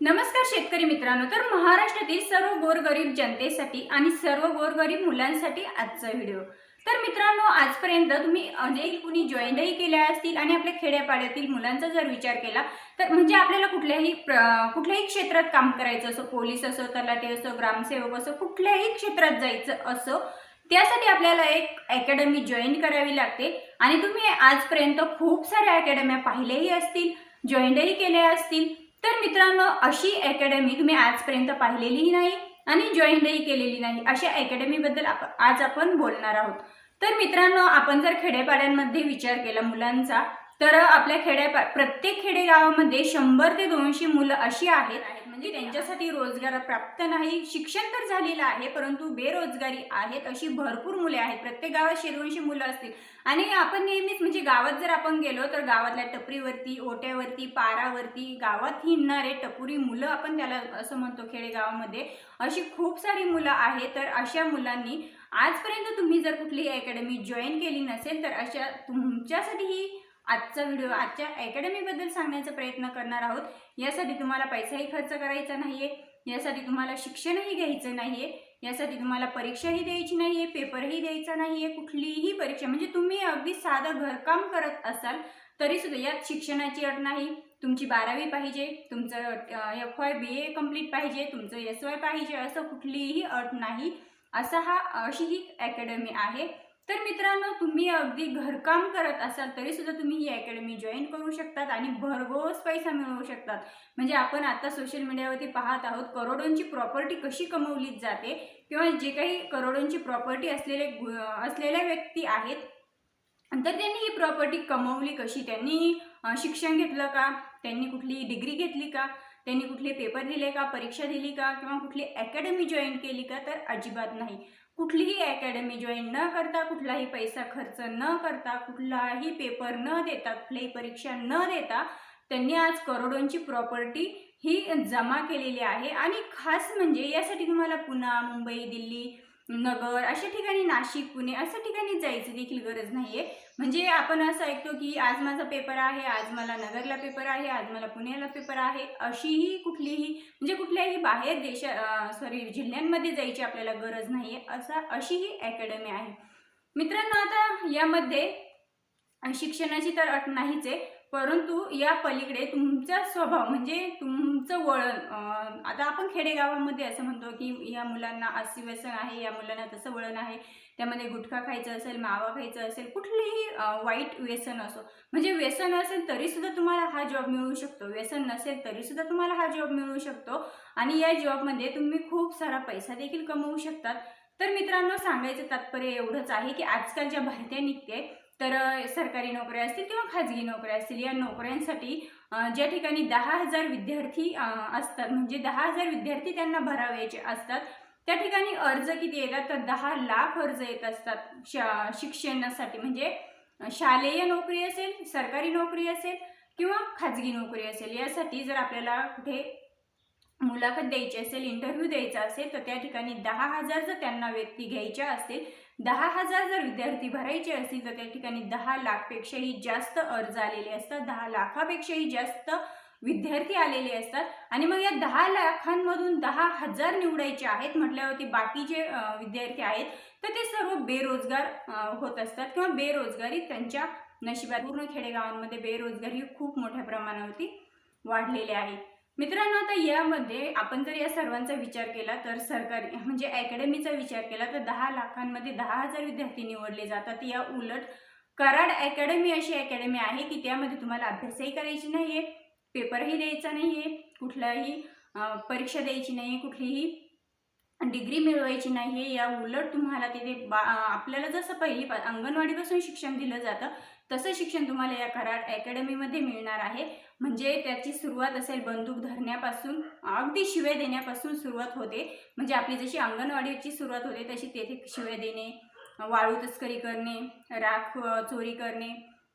नमस्कार शेतकरी मित्रांनो तर महाराष्ट्रातील सर्व गोरगरीब जनतेसाठी आणि सर्व गोरगरीब मुलांसाठी आजचा व्हिडिओ. तर मित्रांनो आजपर्यंत तुम्ही अनेक कुणी जॉईनही केल्या असतील आणि आपल्या खेड्यापाड्यातील मुलांचा जर विचार केला तर म्हणजे आपल्याला कुठल्याही कुठल्याही क्षेत्रात काम करायचं असो पोलीस असो तलाटे असो ग्रामसेवक असो कुठल्याही क्षेत्रात जायचं असो त्यासाठी आपल्याला एक अकॅडमी जॉईन करावी लागते. आणि तुम्ही आजपर्यंत खूप साऱ्या अकॅडम्या पाहिल्याही असतील जॉईनही केल्या असतील तर मित्रांनो अशी अकॅडमी तुम्ही आजपर्यंत पाहिलेलीही नाही आणि जॉईनही केलेली नाही. अशा अकॅडमीबद्दल आप आज आपण बोलणार आहोत. तर मित्रांनो आपण जर खेडेपाड्यांमध्ये विचार केला मुलांचा तर आपल्या खेड्या प्रत्येक खेडेगावामध्ये शंभर ते दोनशे मुलं अशी आहेत म्हणजे त्यांच्यासाठी रोजगार प्राप्त नाही शिक्षण तर झालेलं आहे परंतु बेरोजगारी आहेत अशी भरपूर मुले आहेत. प्रत्येक गावात शेरवंशी मुलं असतील. आणि आपण नेहमीच म्हणजे गावात जर आपण गेलो तर गावातल्या टपरीवरती ओट्यावरती पारावरती गावात हिंडणारे टपुरी मुलं आपण त्याला असं म्हणतो खेडेगावामध्ये अशी खूप सारी मुलं आहेत. तर अशा मुलांनी आजपर्यंत तुम्ही जर कुठलीही अकॅडमी जॉईन केली नसेल तर अशा तुमच्यासाठी ही आजचा व्हिडिओ आजच्या अकॅडमीबद्दल सांगण्याचा प्रयत्न करणार आहोत. यासाठी तुम्हाला पैसाही खर्च करायचा नाहीये यासाठी तुम्हाला शिक्षणही घ्यायचं नाहीये यासाठी तुम्हाला परीक्षाही द्यायची नाहीये पेपरही द्यायचा नाहीये कुठलीही परीक्षा. म्हणजे तुम्ही अगदी साधं घरकाम करत असाल तरी सुद्धा यात शिक्षणाची अट नाही. तुमची बारावी पाहिजे तुमचं F Y B A complete पाहिजे तुमचं एस वाय पाहिजे असं कुठलीही अट नाही. असा हा अशी ही अकॅडमी आहे. तर मित्रांनो तुम्ही अगदी घरकाम करत असाल तरी सुद्धा तुम्ही ही अकॅडमी जॉईन करू शकतात आणि भरघोस पैसा मिळवू शकतात. म्हणजे आपण आता सोशल मीडियावरती पाहत आहोत करोडोंची प्रॉपर्टी कशी कमवली जाते किंवा जे काही करोडोंची प्रॉपर्टी असलेले असलेल्या व्यक्ती आहेत तर त्यांनी ही प्रॉपर्टी कमवली कशी? त्यांनी शिक्षण घेतलं का? त्यांनी कुठली डिग्री घेतली का? त्यांनी कुठले पेपर दिले का? परीक्षा दिली का? किंवा कुठली अकॅडमी जॉईन केली का? तर अजिबात नाही. कुठलीही अकॅडमी जॉईन न करता कुठलाही पैसा खर्च न करता कुठलाही पेपर न देता कुठलीही परीक्षा न देता त्यांनी आज करोडोंची प्रॉपर्टी ही जमा केलेली आहे. आणि खास म्हणजे यासाठी तुम्हाला पुणे मुंबई दिल्ली नगर अशा ठिकाणी नाशिक पुणे अशा ठिकाणी जायची देखील गरज नाही आहे म्हणजे आपण असं ऐकतो की आज माझा पेपर आहे आज मला नगरला पेपर आहे आज मला पुण्याला पेपर आहे अशीही कुठलीही म्हणजे कुठल्याही बाहेर देशा सॉरी जिल्ह्यांमध्ये जायची आपल्याला गरज नाही आहे असा अशी ही अकॅडमी आहे. मित्रांनो आता यामध्ये शिक्षणाची तर अट नाहीच आहे परंतु या पलीकडे तुमचा स्वभाव म्हणजे तुमचं वळण आता आपण खेडेगावामध्ये असं म्हणतो की या मुलांना असे व्यसन आहे या मुलांना तसं वळण आहे त्यामध्ये गुटखा खायचं असेल मावा खायचं असेल कुठलीही वाईट व्यसन असो म्हणजे व्यसन असेल तरीसुद्धा तुम्हाला हा जॉब मिळू शकतो. व्यसन नसेल तरीसुद्धा तुम्हाला हा जॉब मिळू शकतो. आणि या जॉबमध्ये तुम्ही खूप सारा पैसा देखील कमवू शकतात. तर मित्रांनो सांगायचं तात्पर्य एवढंच आहे की आजकाल ज्या भरत्या निघते तर सरकारी नोकऱ्या असतील किंवा खाजगी नोकऱ्या असतील या नोकऱ्यांसाठी ज्या ठिकाणी दहा हजार विद्यार्थी असतात म्हणजे दहा हजार विद्यार्थी त्यांना भरावायचे असतात त्या ठिकाणी अर्ज किती येतात? तर दहा लाख अर्ज येत असतात शा शिक्षणासाठी म्हणजे शालेय नोकरी असेल सरकारी नोकरी असेल किंवा खाजगी नोकरी असेल यासाठी जर आपल्याला कुठे मुलाखत द्यायची असेल इंटरव्ह्यू द्यायचा असेल तर त्या ठिकाणी दहा हजार जर त्यांना व्यक्ती घ्यायच्या असतील दहा हजार जर विद्यार्थी भरायचे असतील तर त्या ठिकाणी दहा लाखपेक्षाही जास्त अर्ज आलेले असतात दहा लाखापेक्षाही जास्त विद्यार्थी आलेले असतात. आणि मग या दहा लाखांमधून दहा हजार निवडायचे आहेत म्हटल्यावरती बाकी जे विद्यार्थी आहेत तर ते सर्व बेरोजगार होत असतात किंवा बेरोजगारी त्यांच्या नशिबात. पूर्ण खेडेगावांमध्ये बेरोजगारी खूप मोठ्या प्रमाणावरती वाढलेली आहे. मित्रांनो आता यामध्ये आपण जर या सर्वांचा विचार केला तर सरकारी म्हणजे अकॅडमीचा विचार केला तर दहा लाखांमध्ये दहा हजार विद्यार्थी निवडले जातात. या उलट कराड अकॅडमी अशी अकॅडमी आहे की त्यामध्ये तुम्हाला अभ्यासही करायची नाही आहे पेपरही द्यायचा नाही आहे कुठलाही परीक्षा द्यायची नाही आहे कुठलीही डिग्री मिळवायची नाही आहे या उलट तुम्हाला तिथे बा आपल्याला जसं पहिली पा अंगणवाडीपासून शिक्षण दिलं जातं तसं शिक्षण तुम्हाला या कराड अकॅडमीमध्ये मिळणार आहे. म्हणजे त्याची सुरुवात असेल बंदूक धरण्यापासून अगदी शिव्या देण्यापासून सुरुवात होते. म्हणजे आपली जशी अंगणवाडीची सुरुवात होते तशी तेथे शिव्या देणे वाळू तस्करी करणे राख चोरी करणे.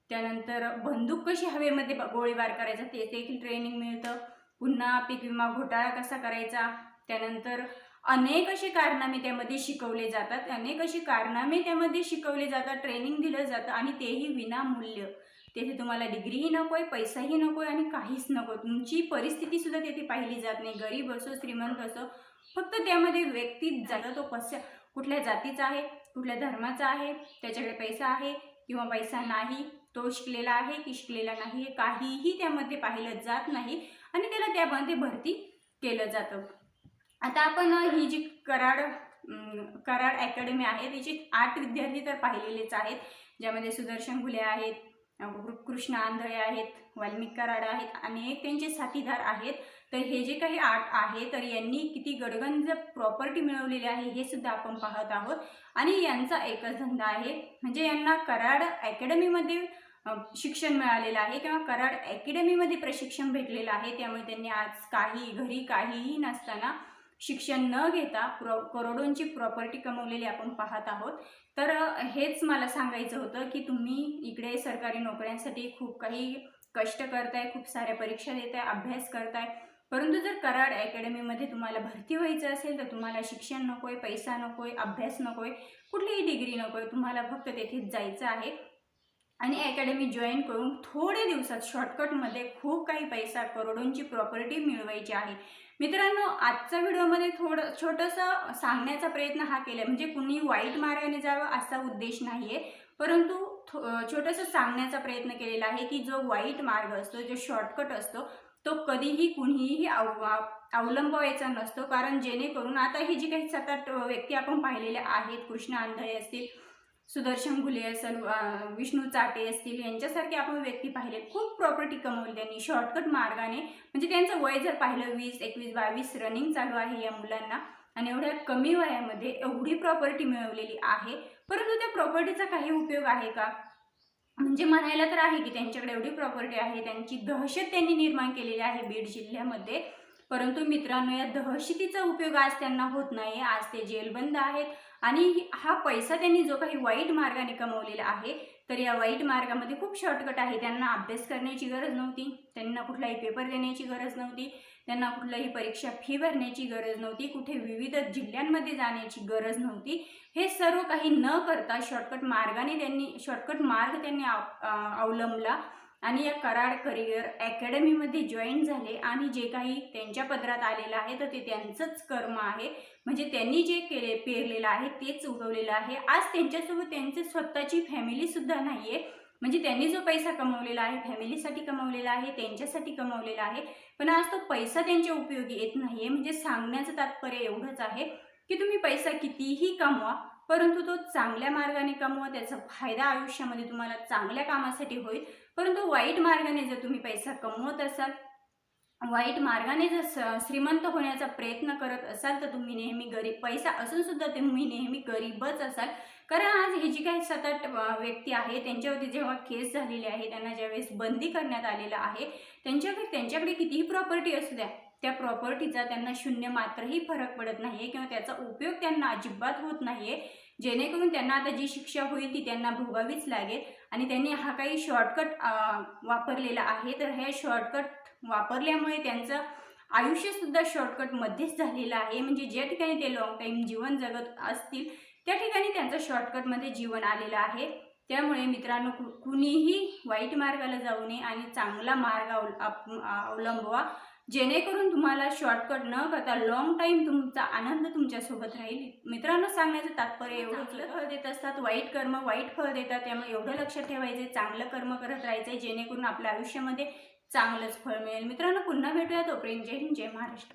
त्यानंतर बंदूक कशी हवेमध्ये गोळीबार करायचा ते देखील ट्रेनिंग मिळतं. पुन्हा पीक विमा घोटाळा कसा करायचा? त्यानंतर अनेक असे कारनामे त्यामध्ये शिकवले जातात. अनेक असे कारनामे त्यामध्ये शिकवले जातात. ट्रेनिंग दिलं जातं आणि तेही विनामूल्य. तेथे तुम्हाला डिग्रीही नको आहे पैसाही नको आहे आणि काहीच नको तुमची परिस्थितीसुद्धा तेथे पाहिली जात नाही. गरीब असो श्रीमंत असो फक्त त्यामध्ये व्यक्ती जाता. तो कशा कुठल्या जातीचा आहे कुठल्या धर्माचा आहे त्याच्याकडे पैसा आहे किंवा पैसा नाही तो शिकलेला आहे की शिकलेला नाही काहीही त्यामध्ये पाहिलं जात नाही आणि त्याला त्यामध्ये भरती केलं जातं. आता आपण ही जी कराड कराड अकॅडमी आहे तिची आठ विद्यार्थी तर पाहिलेलेच आहेत. ज्यामध्ये सुदर्शन घुले आहेत कृष्ण आंधळे आहेत वाल्मिक कराड आहेत अनेक त्यांचे साथीदार आहेत. तर हे जे काही आर्ट आहे तर यांनी किती गडगंज प्रॉपर्टी मिळवलेली आहे हे सुद्धा आपण पाहत आहोत. आणि यांचा एकच धंदा आहे म्हणजे यांना कराड अकॅडमीमध्ये शिक्षण मिळालेलं आहे किंवा कराड अकॅडमीमध्ये प्रशिक्षण भेटलेलं आहे. त्यामुळे त्यांनी आज काही घरी काहीही नसताना शिक्षण न घेता प्रो करोडोंची प्रॉपर्टी कमवलेली आपण पाहत आहोत. तर हेच मला सांगायचं होतं की तुम्ही इकडे सरकारी नोकऱ्यांसाठी खूप काही कष्ट करताय खूप साऱ्या परीक्षा देताय अभ्यास करताय. परंतु जर कराड अकॅडमीमध्ये तुम्हाला भरती व्हायचं असेल तर तुम्हाला शिक्षण नको आहे पैसा नको आहे अभ्यास नको आहे कुठलीही डिग्री नको आहे तुम्हाला फक्त तेथेच जायचं आहे. आणि अकॅडमी जॉईन करून थोडे दिवसात शॉर्टकटमध्ये खूप काही पैसा करोडोंची प्रॉपर्टी मिळवायची आहे. मित्रांनो आजच्या व्हिडिओमध्ये थोडं छोटंसं सांगण्याचा प्रयत्न हा केला म्हणजे कुणी वाईट मार्गाने जावं असा उद्देश नाही आहे परंतु थो छोटंसं सांगण्याचा प्रयत्न केलेला आहे की जो वाईट मार्ग असतो जो शॉर्टकट असतो तो कधीही कुणीही अव अवलंबवायचा नसतो. कारण जेणेकरून आता ही जी काही सतत व्यक्ती आपण पाहिलेल्या आहेत कृष्ण आंधळे असतील सुदर्शन घुले असेल विष्णू चाटे असतील यांच्यासारखे आपण व्यक्ती पाहिले. खूप प्रॉपर्टी कमवली त्यांनी शॉर्टकट मार्गाने. म्हणजे त्यांचं वय जर पाहिलं वीस एकवीस बावीस रनिंग चालू आहे या मुलांना. आणि एवढ्या कमी वयामध्ये एवढी प्रॉपर्टी मिळवलेली आहे. परंतु त्या प्रॉपर्टीचा काही उपयोग आहे का? म्हणजे म्हणायला तर आहे की त्यांच्याकडे एवढी प्रॉपर्टी आहे त्यांची दहशत त्यांनी निर्माण केलेली आहे बीड जिल्ह्यामध्ये. परंतु मित्रांनो या दहशतीचा उपयोग आज त्यांना होत नाही आज ते जेलबंद आहेत. आणि हा पैसा त्यांनी जो काही वाईट मार्गाने कमवलेला आहे तर या वाईट मार्गामध्ये खूप शॉर्टकट आहे. त्यांना अभ्यास करण्याची गरज नव्हती. त्यांना कुठलाही पेपर देण्याची गरज नव्हती. त्यांना कुठलाही परीक्षा फी भरण्याची गरज नव्हती. कुठे विविध जिल्ह्यांमध्ये जाण्याची गरज नव्हती. हे सर्व काही न करता शॉर्टकट मार्गाने त्यांनी शॉर्टकट मार्ग त्यांनी अव- अवलंबला. आणि या कराड करिअर अकॅडमीमध्ये जॉईन झाले आणि जे काही त्यांच्या पदरात आलेलं आहे तर ते त्यांचंच कर्म आहे. म्हणजे त्यांनी जे केले पेरलेलं आहे तेच उगवलेलं आहे. आज त्यांच्यासोबत त्यांची स्वतःची फॅमिलीसुद्धा नाही आहे म्हणजे त्यांनी जो पैसा कमवलेला आहे फॅमिलीसाठी कमवलेला आहे त्यांच्यासाठी कमवलेला आहे. पण आज तो पैसा त्यांच्या उपयोगी येत नाही आहे म्हणजे सांगण्याचं तात्पर्य एवढंच आहे की तुम्ही पैसा कितीही कमवा परंतु तो चांगल्या मार्गाने कमवा त्याचा फायदा आयुष्यामध्ये तुम्हाला चांगल्या कामासाठी होईल. परंतु वाईट मार्गाने जर तुम्ही पैसा कमवत असाल वाईट मार्गाने जर स- श्रीमंत होण्याचा प्रयत्न करत असाल तर तुम्ही नेहमी गरीब पैसा असून सुद्धा तुम्ही नेहमी गरीबच असाल. कारण आज हे जी काही सतत व्यक्ती आहे त्यांच्यावरती जेव्हा केस झालेली आहे त्यांना ज्यावेळेस बंदी करण्यात आलेला आहे त्यांच्याकडे त्यांच्याकडे कितीही प्रॉपर्टी असू द्या त्या प्रॉपर्टीचा त्यांना शून्य मात्रही फरक पडत नाही आहे किंवा त्याचा उपयोग त्यांना अजिबात होत नाही आहे जेणेकरून त्यांना आता जी शिक्षा होईल ती त्यांना भोगावीच लागेल. आणि त्यांनी हा काही शॉर्टकट वापरलेला आहे. तर हे शॉर्टकट वापरल्यामुळे त्यांचं आयुष्यसुद्धा शॉर्टकटमध्येच झालेलं आहे. म्हणजे ज्या ठिकाणी ते लॉंग टाईम जीवन जगत असतील त्या ठिकाणी त्यांचं शॉर्टकटमध्ये जीवन आलेलं आहे. त्यामुळे मित्रांनो कु कुणीही वाईट मार्गाला जाऊ नये आणि चांगला मार्ग अवल अवलंबवा. जेणेकरून तुम्हाला शॉर्टकट न करता लॉंग टाईम तुमचा आनंद तुमच्यासोबत राहील. मित्रांनो सांगण्याचं तात्पर्य एवढं फळ देत असतात वाईट कर्म वाईट फळ देतात. त्यामुळे एवढं लक्षात ठेवायचं चांगलं कर्म करत राहायचं जेणेकरून आपल्या आयुष्यामध्ये चांगलंच फळ मिळेल. मित्रांनो पुन्हा भेटूया तोपर्यंत. जय हिंद जय महाराष्ट्र.